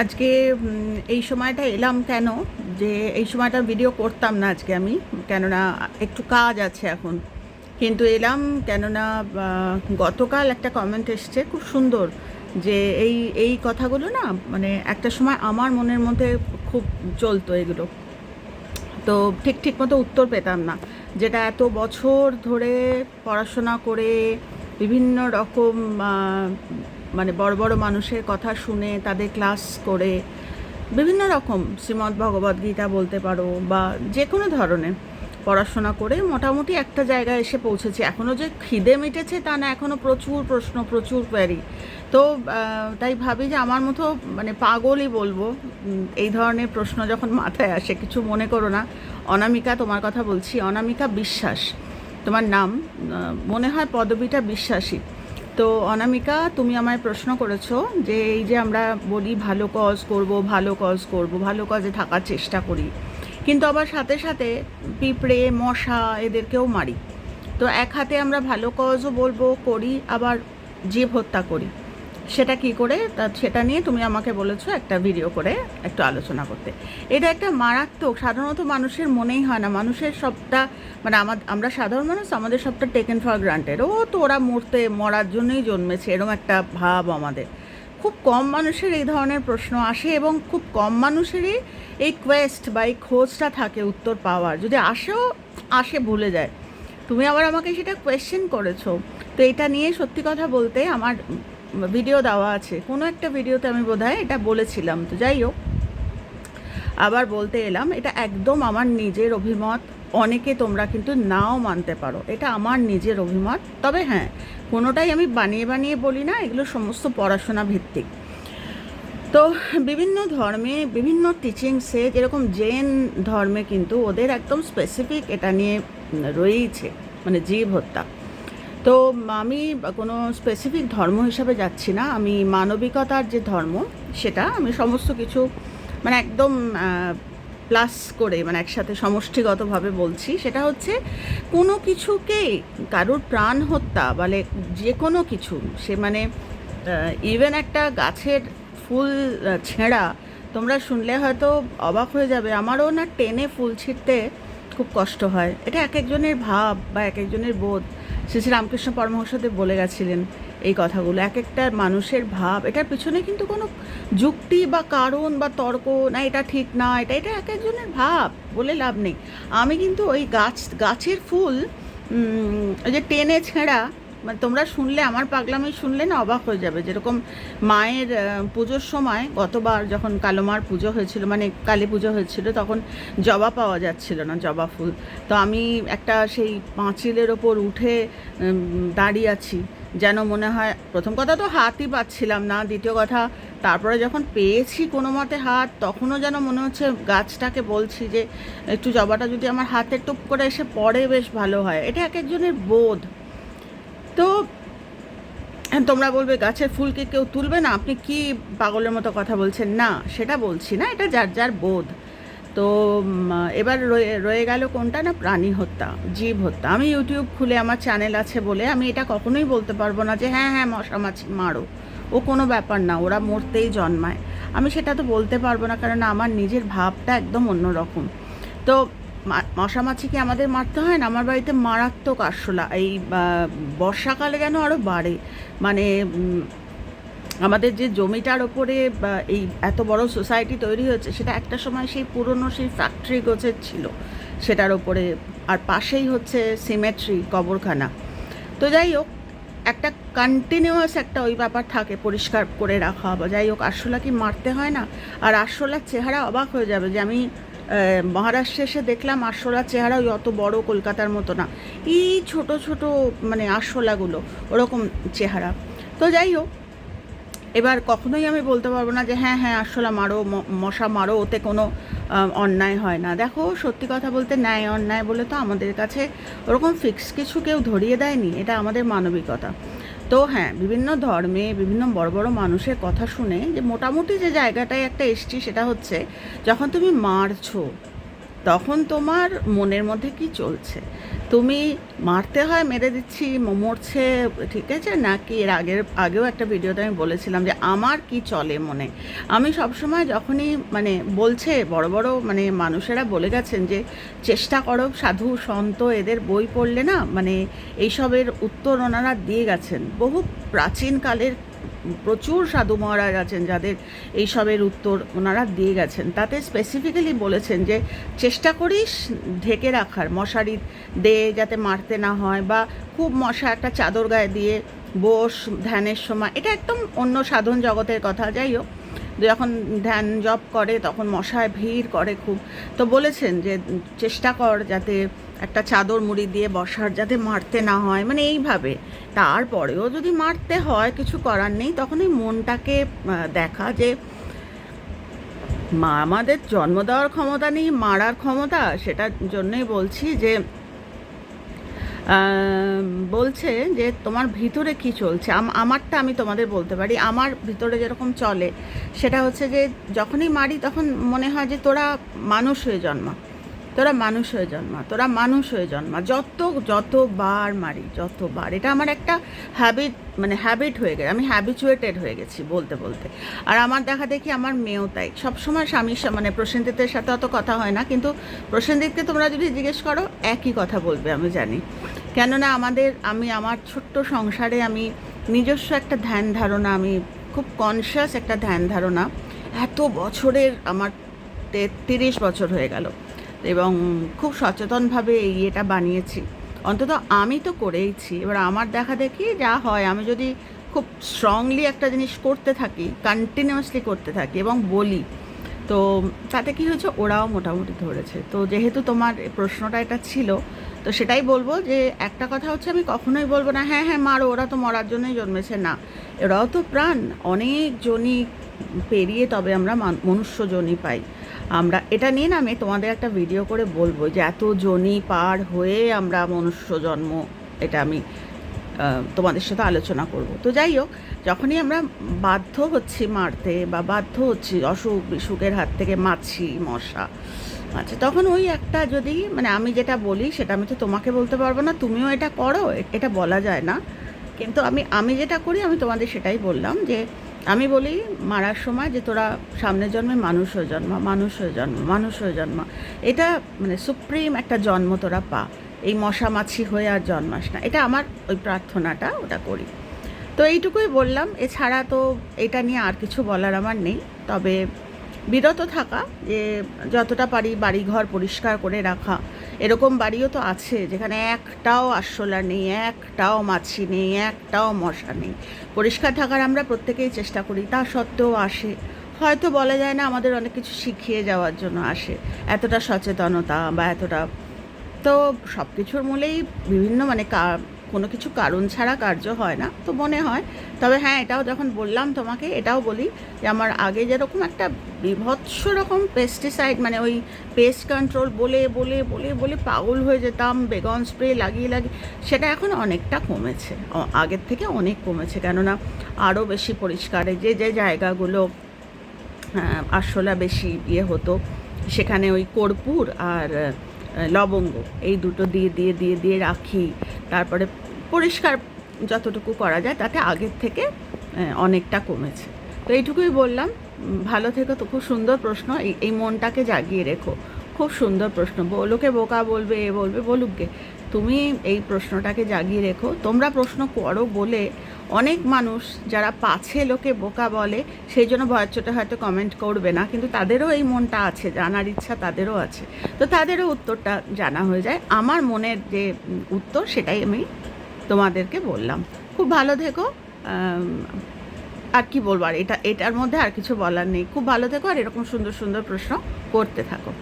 আজকে এই সময়টা এলাম কেন? যে এই সময়টা ভিডিও করতাম না আজকে আমি, কেননা একটু কাজ আছে এখন। কিন্তু এলাম কেননা গতকাল একটা কমেন্ট এসছে খুব সুন্দর, যে এই এই কথাগুলো না মানে একটা সময় আমার মনের মধ্যে খুব চলতো এগুলো। তো ঠিক ঠিক মতো উত্তর পেতাম না। যেটা এত বছর ধরে পড়াশোনা করে বিভিন্ন রকম মানে বড় বড় মানুষের কথা শুনে তাদের ক্লাস করে বিভিন্ন রকম শ্রীমদ্ ভগবদ্ গীতা বলতে পারো বা যে কোনো ধরনের পড়াশোনা করে মোটামুটি একটা জায়গায় এসে পৌঁছেছি। এখনও যে খিদে মিটেছে তা না এখনও প্রচুর প্রশ্ন, প্রচুর কোয়ারি তো তাই ভাবি যে আমার মতো মানে পাগলই বলব এই ধরনের প্রশ্ন যখন মাথায় আসে, কিছু মনে করো না। অনামিকা, তোমার কথা বলছি, অনামিকা বিশ্বাস, তোমার নাম মনে হয় পদবিটা বিশ্বাসী। তো অনামিকা, তুমি আমায় প্রশ্ন করেছ যে এই যে আমরা বলি ভালো কজ করব, ভালো কজ করব, ভালো কজে থাকার চেষ্টা করি। কিন্তু আবার সাথে সাথে পিঁপড়ে, মশা এদেরকেও মারি। তো এক হাতে আমরা ভালো কজও বলব, করি, আবার জীব হত্যা করি। সেটা কি করে? তা সেটা নিয়ে তুমি আমাকে বলেছ একটা ভিডিও করে একটু আলোচনা করতে। এটা একটা মারাত্মক, সাধারণত মানুষের মনেই হয় না। মানুষের সবটা মানে আমার আমরা সাধারণ মানুষ, আমাদের সবটা টেকেন ফর গ্রান্টেড ও তো ওরা মরতে, মরার জন্যই জন্মেছে এরকম একটা ভাব আমাদের। খুব কম মানুষের এই ধরনের প্রশ্ন আসে এবং খুব কম মানুষেরই এই কোয়েস্ট বা এই খোঁজটা থাকে উত্তর পাওয়ার। যদি আসেও, আসে ভুলে যায়। তুমি আবার আমাকে সেটা কোয়েশ্চেন করেছ। তো এটা নিয়ে সত্যি কথা বলতে আমার ভিডিও দেওয়া আছে। কোনো একটা ভিডিওতে আমি বোধহয় এটা বলেছিলাম। তো যাই হোক, আবার বলতে এলাম, এটা একদম আমার নিজের অভিমত। অনেকে তোমরা কিন্তু নাও মানতে পারো। এটা আমার নিজের অভিমত। তবে হ্যাঁ কোনোটাই আমি বানিয়ে বানিয়ে বলি না, এগুলো সমস্ত পড়াশোনা ভিত্তিক। তো বিভিন্ন ধর্মে বিভিন্ন টিচিংসে যেরকম জৈন ধর্মে কিন্তু ওদের একদম স্পেসিফিক এটা নিয়ে রয়েইছে মানে জীব হত্যা। তো আমি কোনো স্পেসিফিক ধর্ম হিসাবে যাচ্ছি না। আমি মানবিকতার যে ধর্ম, সেটা আমি সমস্ত কিছু মানে একদম প্লাস করে মানে একসাথে সমষ্টিগতভাবে বলছি। সেটা হচ্ছে, কোনো কিছুকে কারোর প্রাণ হত্যা বলে যে কোনো কিছু, সে মানে ইভেন একটা গাছের ফুল ছেঁড়া, তোমরা শুনলে হয়তো অবাক হয়ে যাবে, আমারও না টেনে ফুল ছিঁড়তে খুব কষ্ট হয়। এটা এক একজনের ভাব বা এক একজনের বোধ। শ্রী শ্রী রামকৃষ্ণ পরমহংসদেব বলে গেছিলেন এই কথাগুলো। এক একটা মানুষের ভাব, এটার পিছনে কিন্তু কোনো যুক্তি বা কারণ বা তর্ক, না এটা ঠিক, না এটা এটা এক একজনের ভাব, বলে লাভ নেই। আমি কিন্তু ওই গাছ, গাছের ফুল যে টেনে ছেঁড়া মানে তোমরা শুনলে, আমার পাগলামি শুনলে না অবাক হয়ে যাবে। যেরকম মায়ের পুজোর সময় গতবার যখন কালোমার পুজো হয়েছিল মানে কালী পুজো হয়েছিল, তখন জবা পাওয়া যাচ্ছিল না, জবা ফুল। তো আমি একটা সেই পাঁচিলের ওপর উঠে দাঁড়িয়ে আছি, যেন মনে হয়, প্রথম কথা তো হাতই পাচ্ছিলাম না, দ্বিতীয় কথা তারপরে যখন পেয়েছি কোনো মতে হাত, তখনও যেন মনে হচ্ছে গাছটাকে বলছি যে, একটু জবাটা যদি আমার হাতে টুপ করে এসে পড়ে বেশ ভালো হয়। এটা এক একজনের বোধ। তো হ্যাঁ, তোমরা বলবে গাছের ফুলকে কেউ তুলবে না। আপনি কি পাগলের মতো কথা বলছেন? না সেটা বলছি না এটা যার যার বোধ। তো এবার রয়ে গেল কোনটা না? প্রাণী হত্যা জীব হত্যা। আমি ইউটিউব খুলে আমার চ্যানেল আছে বলে আমি এটা কখনোই বলতে পারব না যে হ্যাঁ হ্যাঁ মশা মাছি মারো। ও কোনো ব্যাপার না ওরা মরতেই জন্মায়। আমি সেটা তো বলতে পারব না কারণ আমার নিজের ভাবটা একদম অন্যরকম। তো মশা মাছিকে আমাদের মারতে হয় না। আমার বাড়িতে মারাত্মক আরশোলা। এই বর্ষাকালে যেন আরও বাড়ে। মানে আমাদের যে জমিটার ওপরে এই এত বড় সোসাইটি তৈরি হয়েছে, সেটা একটা সময় সেই পুরনো সেই ফ্যাক্টরি গোছের ছিল। সেটার ওপরে, আর পাশেই হচ্ছে সিমেট্রি, কবরখানা। তো যাই হোক, একটা কন্টিনিউয়াস একটা ওই ব্যাপার থাকে, পরিষ্কার করে রাখা। বা যাই হোক আরশোলা কি মারতে হয় না। আর আরশোলার চেহারা অবাক হয়ে যাবে যে আমি মহারাষ্ট্রে এসে দেখলাম আরশোলার চেহারা ওই অত বড় কলকাতার মতো না। এই ছোট ছোট মানে আরশোলাগুলো, ওরকম চেহারা। তো যাই হোক, এবার কখনোই আমি বলতে পারব না যে হ্যাঁ হ্যাঁ আসলে মারো মশা মারো, ওতে কোনো অন্যায় হয় না। দেখো, সত্যি কথা বলতে ন্যায় অন্যায় বলে তো আমাদের কাছে ওরকম ফিক্স কিছু কেউ ধরিয়ে দেয়নি, এটা আমাদের মানবিকতা। তো হ্যাঁ বিভিন্ন ধর্মে বিভিন্ন বড় বড় মানুষের কথা শুনে যে মোটামুটি যে জায়গাটায় একটা এসছি সেটা হচ্ছে, যখন তুমি মারছো তখন তোমার মনের মধ্যে কি চলছে? তুমি মারতে হয় মেরে দিচ্ছি মরছে, ঠিক আছে? নাকি এর আগের, আগেও একটা ভিডিওতে আমি বলেছিলাম যে আমার কি চলে মনে? আমি সবসময় যখনই মানে বলছে, বড় বড় মানে মানুষেরা বলে গেছেন যে চেষ্টা করো সাধু, সন্ত, এদের বই পড়লে না মানে এইসবের উত্তর ওনারা দিয়ে গেছেন। বহু প্রাচীনকালের প্রচুর সাধু মহারাজ আছেন যাদের এইসবের উত্তর ওনারা দিয়ে গেছেন। তাতে স্পেসিফিক্যালি বলেছেন যে, চেষ্টা করিস ঢেকে রাখার মশারি দে যাতে মারতে না হয় বা খুব মশা একটা চাদর গায়ে দিয়ে বস ধ্যানের সময়। এটা একদম অন্য সাধন জগতের কথা, যাই হোক। যখন ধ্যান জপ করে, তখন মশায় ভিড় করে খুব। তো বলেছেন যে চেষ্টা কর যাতে একটা চাদর মুড়ি দিয়ে বসার, যাতে মারতে না হয়। মানে এইভাবে। তারপরেও যদি মারতে হয়, কিছু করার নেই, তখন ওই মনটাকে দেখা যে মা আমাদের জন্ম দেওয়ার ক্ষমতা নেই, মারার ক্ষমতা, সেটার জন্যই বলছি যে বলছে যে তোমার ভিতরে কি চলছে? আমারটা আমি তোমাদের বলতে পারি। আমার ভিতরে যেরকম চলে, সেটা হচ্ছে যে যখনই মারি তখন মনে হয় যে তোরা মানুষ হয়ে জন্মা। তোরা মানুষ হয়ে জন্মা, তোরা মানুষ হয়ে জন্মা। যত, যতবার মারি, যতবার। এটা আমার একটা হ্যাবিট মানে হ্যাবিট হয়ে গেছে। আমি হ্যাবিচুয়েটেড হয়ে গেছি বলতে বলতে। আর আমার দেখা দেখি আমার মেয়েও তাই। সবসময় স্বামীর মানে প্রসেনজিতের সাথে অত কথা হয় না। কিন্তু প্রসেনজিৎকে তোমরা যদি জিজ্ঞেস করো, একই কথা বলবে, আমি জানি। কেননা আমাদের, আমি আমার ছোট্ট সংসারে আমি নিজস্ব একটা ধ্যান ধারণা, আমি খুব কনসিয়াস একটা ধ্যান ধারণা। এত বছরের আমার তিরিশ বছর হয়ে গেল। এবং খুব সচেতনভাবে এই এটা বানিয়েছি। অন্তত আমি তো করেইছি। এবার আমার দেখা দেখি যা হয়, আমি যদি খুব স্ট্রংলি একটা জিনিস করতে থাকি কন্টিনিউয়াসলি করতে থাকি এবং বলি, তো তাতে কি হয়েছে? ওরাও মোটামুটি ধরেছে। তো যেহেতু তোমার প্রশ্নটা এটা ছিল, তো সেটাই বলব যে একটা কথা হচ্ছে আমি কখনোই বলব না হ্যাঁ হ্যাঁ মারো, ওরা তো মরার জন্যই জন্মেছে। না, এরাও তো প্রাণ। অনেক জনই পেরিয়ে তবে আমরা মান- মনুষ্য জনই পাই। আমরা, এটা নিয়ে না আমি তোমাদের একটা ভিডিও করে বলব যে এত জনি পার হয়ে আমরা মনুষ্য জন্ম, এটা আমি তোমাদের সাথে আলোচনা করব। তো যাই হোক, যখনই আমরা বাধ্য হচ্ছি মারতে বা বাধ্য হচ্ছি অসুখ বিসুখের হাত থেকে মাছি মশা আচ্ছা তখন ওই একটা যদি মানে আমি যেটা বলি সেটা আমি তো তোমাকে বলতে পারব না, তুমিও এটা করো, এটা বলা যায় না। কিন্তু আমি আমি যেটা করি, আমি তোমাদের সেটাই বললাম যে আমি বলি মারার সময় যে তোরা সামনের জন্মে মানুষ হয়ে জন্মা, মানুষ হয়ে জন্ম, মানুষ হয়ে জন্মা। এটা মানে সুপ্রিম একটা জন্ম তোরা পা। এই মশা মাছি হয়ে আর জন্মাস না। এটা আমার ওই প্রার্থনাটা, ওটা করি। তো এইটুকুই বললাম। এছাড়া তো এটা নিয়ে আর কিছু বলার আমার নেই। তবে বিরত থাকা যে যতটা পারি বাড়িঘর পরিষ্কার করে রাখা এরকম বাড়িও তো আছে, যেখানে একটাও আরশোলা নেই, একটাও মাছি নেই, একটাও মশা নেই। পরিষ্কার থাকার আমরা প্রত্যেকেই চেষ্টা করি, তা সত্ত্বেও আসে। হয়তো বলা যায় না আমাদের অনেক কিছু শিখিয়ে যাওয়ার জন্য আসে, এতটা সচেতনতা বা এতটা। তো সব কিছুর মূলেই বিভিন্ন মানে কোনো কিছু কারণ ছাড়া কার্য হয় না তো মনে হয়। তবে হ্যাঁ এটাও যখন বললাম তোমাকে, এটাও বলি যে আমার আগে যেরকম একটা বিভৎস রকম পেস্টিসাইড মানে ওই পেস্ট কন্ট্রোল বলে বলে বলে বলে পাগল হয়ে যেতাম বেগন স্প্রে লাগিয়ে লাগিয়ে, সেটা এখন অনেকটা কমেছে। আগের থেকে অনেক কমেছে। কেননা আরও বেশি পরিষ্কারে যে যে জায়গাগুলো আরশোলা বেশি ইয়ে হতো, সেখানে ওই কর্পূর আর লবঙ্গ, এই দুটো দিয়ে দিয়ে দিয়ে দিয়ে রাখি। তারপরে পরিষ্কার যতটুকু করা যায়, তাতে আগের থেকে অনেকটা কমেছে। তো এইটুকুই বললাম। ভালো থেকো তো, খুব সুন্দর প্রশ্ন। এই মনটাকে জাগিয়ে রেখো। খুব সুন্দর প্রশ্ন। লোকে বোকা বলবে, এ বলবে, বলুক গে। তুমি এই প্রশ্নটাকে জাগিয়ে রেখো। তোমরা প্রশ্ন করো বলে অনেক মানুষ, যারা পাছে লোকে বোকা বলে, সেই জন্য ভয়ের চোটে হয়তো কমেন্ট করবে না। কিন্তু তাদেরও এই মনটা আছে, জানার ইচ্ছা তাদেরও আছে। তো তাদেরও উত্তরটা জানা হয়ে যায়। আমার মনের যে উত্তর, সেটাই আমি তোমাদেরকে বললাম। খুব ভালো থেকো। আর কি বলব? আর এটা, এটার মধ্যে আর কিছু বলার নেই। খুব ভালো থেকো আর এরকম সুন্দর সুন্দর প্রশ্ন করতে থাকো।